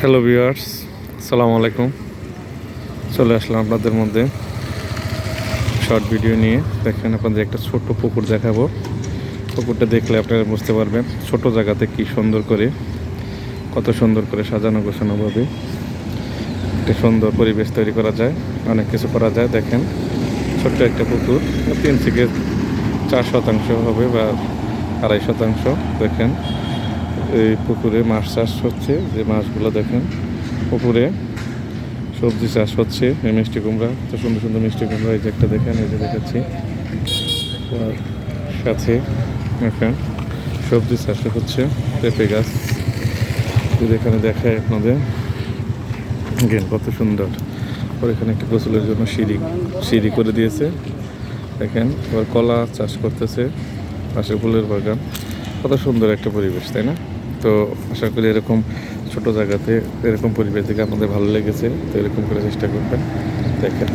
Hello viewers সালাম আলাইকুম চলে আসলাম আপনাদের মধ্যে। শর্ট ভিডিও নিয়ে। দেখেন আপনাদের একটা ছোট পুকুর দেখাবো। পুকুরটা দেখলে আপনারা বুঝতে পারবেন ছোট জায়গাতে কি সুন্দর করে, কত সুন্দর করে সাজানো গোছানোভাবে একটা সুন্দর পরিবেশ তৈরি করা যায়। অনেক কিছু করা যায়। দেখেন, ছোট্ট একটা পুকুর। তিন থেকে চার শতাংশ হবে বা আড়াই শতাংশ। দেখেন এই পুকুরে মাছ চাষ হচ্ছে, যে মাছগুলো দেখেন পুকুরে। সবজি চাষ হচ্ছে, এই মিষ্টি কুমড়া তো সুন্দর সুন্দর মিষ্টি কুমড়া, এই যে একটা দেখেন, এই যে দেখাচ্ছি। সাথে দেখেন, সবজি চাষ হচ্ছে, পেঁপে গাছ। যদি এখানে দেখায় আপনাদের, দেখেন কত সুন্দর। ওর এখানে একটা গোসলের জন্য সিঁড়ি সিঁড়ি করে দিয়েছে। দেখেন এবার কলা চাষ করতেছে পাশে ফুলের বাগান। কত সুন্দর একটা পরিবেশ, তাই না? তো আশা করি এরকম ছোট জায়গাতে, এরকম পরিবেশ দেখে আপনাদের ভালো লেগেছে, তো এরকম করে চেষ্টা করবেন। দেখেন।